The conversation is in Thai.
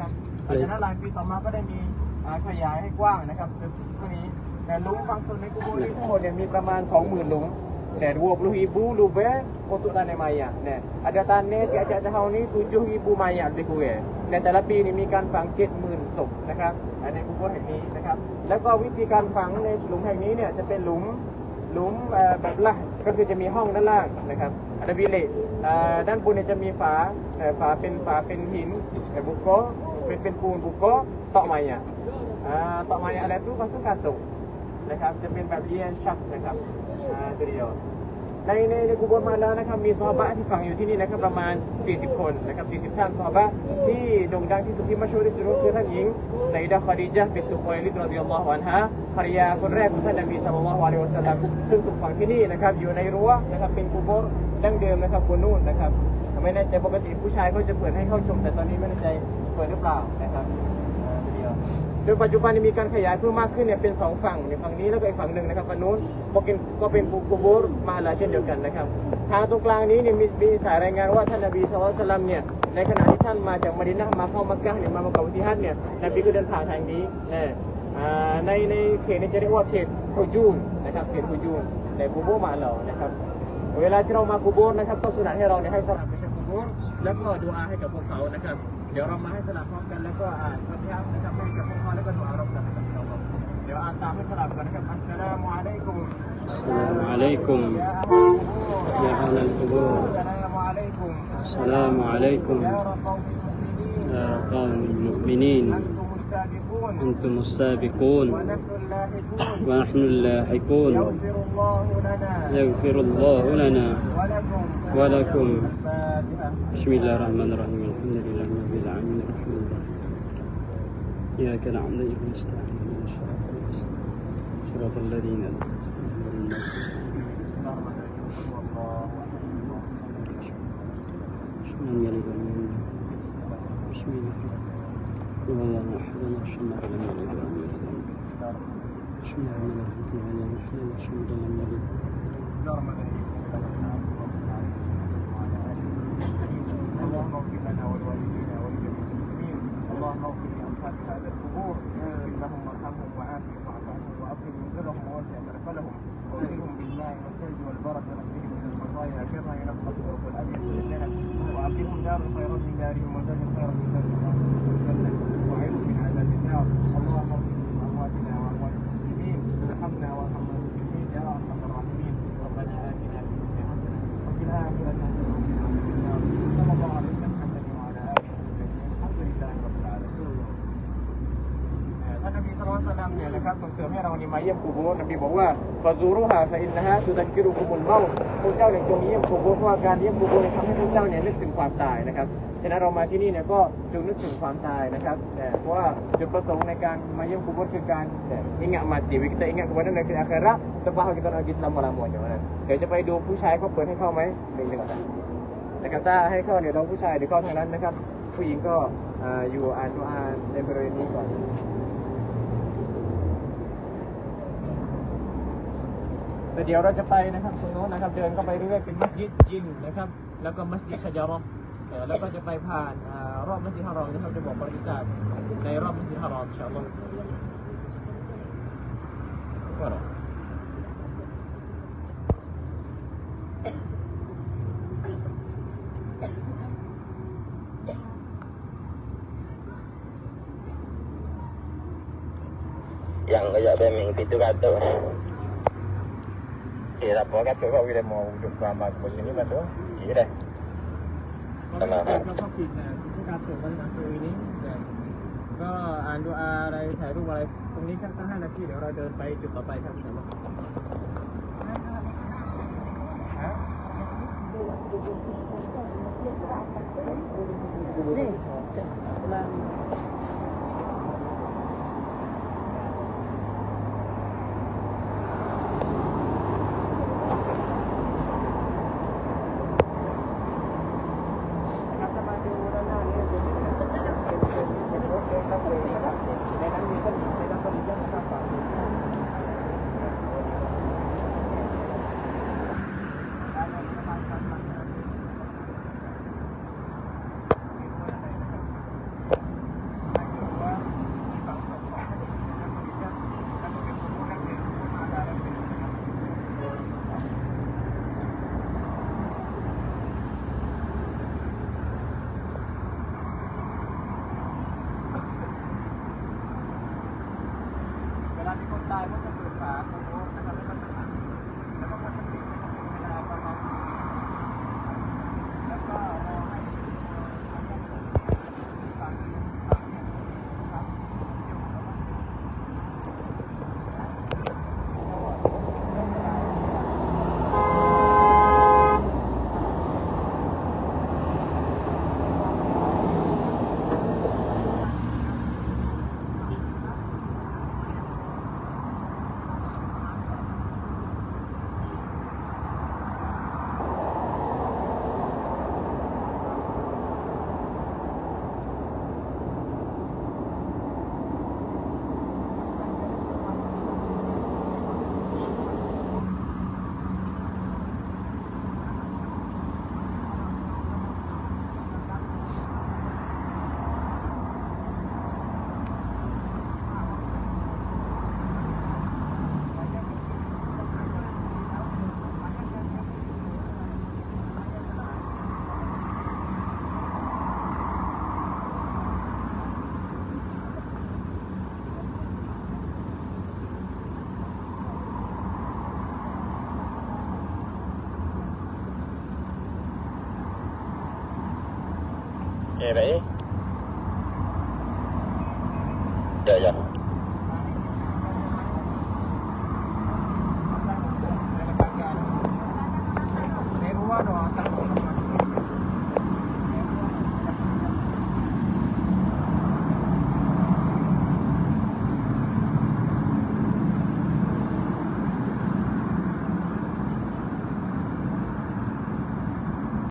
นะครับหลังจากนั้นหลายปีต่อมาก็ได้มีอ่าขยายให้กว้างนะครับจนถึงเท่านี้แต่หลุมบางส่วนในกุโบนี้ทั้งหมดเนี่ยมีประมาณ 20,000หลุมแต่20 ribu lubang untuk tanam mayat เนี่ย ada tanah di ajak tahun ni 7,000 mayat lebih kurang ในแต่ละปีนี่มีการฝัง 70,000 ศพนะครับอ่าในกุโบแห่งนี้นะครับ แล้วก็วิธีการฝังในหลุมแห่งนี้เนี่ยจะเป็นหลุมหลุมเอ่อแบบละก็คือจะมีห้องด้านล่างนะครับ ada bilik เอ่อด้านบนเนี่ยจะมีฝาเอ่อฝาเป็นฝาเป็นหินแบบบุกโก เป็นเป็นปูนบุกโกตอกไม้อะอ่าตอกไม้อะไรตู้ก็ตู้การตุกนะครับ จะเป็นแบบเรียนชักนะครับตัวเดียวในในในกุโบร์มาแล้วนะครับมีซอบะที่ฝังอยู่ที่นี่นะครับประมาณ 40 คนนะครับ40 ท่านซอบะที่โด่งดังที่สุดที่มาโชว์ที่สุดคือท่านหญิงไซดะคอดีญะห์บินตุคอยลิดรอฎิยัลลอฮุอันฮาภรรยาคนแรกของท่านนบีศ็อลลัลลอฮุอะลัยฮิวะซัลลัมซึ่งถูกฝังที่นี่นะครับอยู่ในรั้วนะครับเป็นกุโบร์ดั้งเดิมนะครับบนนู่นนะครับ ไม่แน่ใจปกติผู้ชายเขาจะเปิดให้เข้าชม แต่ตอนนี้ไม่แน่ใจเปิดหรือเปล่านะครับอ่าตัวเดียวโดยปัจจุบันนี้มีการขยายเพิ่มมากขึ้นเนี่ยเป็นสองฝั่งในฝั่งนี้แล้วก็อีกฝั่งหนึ่งนะครับฝั่งนู้นก็เป็นก็เป็นกูโบร์มาลาเช่นเดียวกันนะครับทางตรงกลางนี้เนี่ยมีมีสายรายงานว่าท่านนบีสุลต่านสลัมเนี่ยในขณะที่ท่านมาจากมะดินะห์มาเข้ามักกะฮ์เนี่ยมาประกอบพิธีฮัจญ์เนี่ยนบีก็เดินผ่านทางนี้นะอ่าในในเขตนี้จะเรียกว่าเขตฮุจูนนะครับเขตฮุจูนในกูโบร์มาเรานะครับ เวลาที่เรามากูโบร์นะครับก็สุนัตให้เราเนี่ยให้สลับไปยังกูโบ รุแล้วก็ดูอาให้กับพวกเขานะครับ เดี๋ยวเรามาให้สลับพร้อมกันแล้วก็อ่านพระเจ้านะครับให้กับพวกเขาแล้วก็ดูอาเรากันนะครับเดี๋ยวอ่านตามให้สลับกันนะครับอัสสลามุอะลัยกุมอัสสลามุอะลัยกุมยาฮานัลกุบูอัสสลามุอะลัยกุมอัสสลามุอะลัยกุม أنتم السابقون ونحن اللاحقون. يغفر الله لنا ولكم. بسم الله الرحمن الرحيم. الحمد لله رب العالمين. الرحمن الرحيم إياك نعبد وإياك نستعين. صراط الذين أنعمت عليهم بسم الله اللهم احفظنا لنا ولوالدينا ولجميع المسلمين اللهم اغفر لاصحاب هذا القبور اغفر لهم وارحمهم وعافهم واعف عنهم واغفر ووسع مدخلهم واغفرهم بالماء والثلج والبركه نقيهم من الخطايا كما ينقى الثوب الابيض من الذنب واعطهم دار الخيرات من دارهم وزاد الخيرات من دارهم นะครับส่งเสริมให้เรานี่มาเยี่ยมกูโบนบีบอกว่าฟาซูรุฮาฟาอินนะฮะสุดันกิรุคุมุลเมาพระเจ้าเนี่ยจงเยี่ยมกูโบเพราะว่าการเยี่ยมกูโบเนี่ยทำให้พระเจ้าเนี่ยนึกถึงความตายนะครับฉะนั้นเรามาที่นี่เนี่ยก็จงนึกถึงความตายนะครับแต่เพราะว่าจุดประสงค์ในการมาเยี่ยมกูโบคือการอิงะมาติวิ kita ingat kepada negeri akhirat tempat kita nak pergi selama-lamanya นะเดี๋ยวจะไปดูผู้ชายเขาเปิดให้เข้าไหมหนึ่งหนึ่งก่อนนะครับถ้าให้เข้าเนี่ยเราผู้ชายเดี๋ยวเข้าทางนั้นนะครับ ผู้หญิงก็อ่ายู่อ่านดูอาในบริเวณนี้ก่อน แต่เดี๋ยวเราจะไปนะครับตรงโน้นนะครับ เดินเข้าไปเรื่อยๆเป็นมัสยิดจินนะครับ แล้วก็มัสยิดชะจารอเอ่อแล้วก็จะไปผ่านอ่ารอบมัสยิดฮารอมนะครับจะบอกประวัติศาสตร์ในรอบมัสยิดฮารอมอินชาอัลลอฮ์ว่าหรอ yang kayak beming itu kata Iya, apa kata kau bila mau duduk lama ke sini kata? Iya dah. ก็ไม่ใช่เขาก็ผิดนะที่การตรวจวันหนังสือนี้ก็อ่านดูอาอะไรถ่ายรูปอะไร ตรงนี้แค่สักห้านาทีเดี๋ยวเราเดินไปจุดต่อไปครับอินชาอัลลอฮ์นะครับ 对呀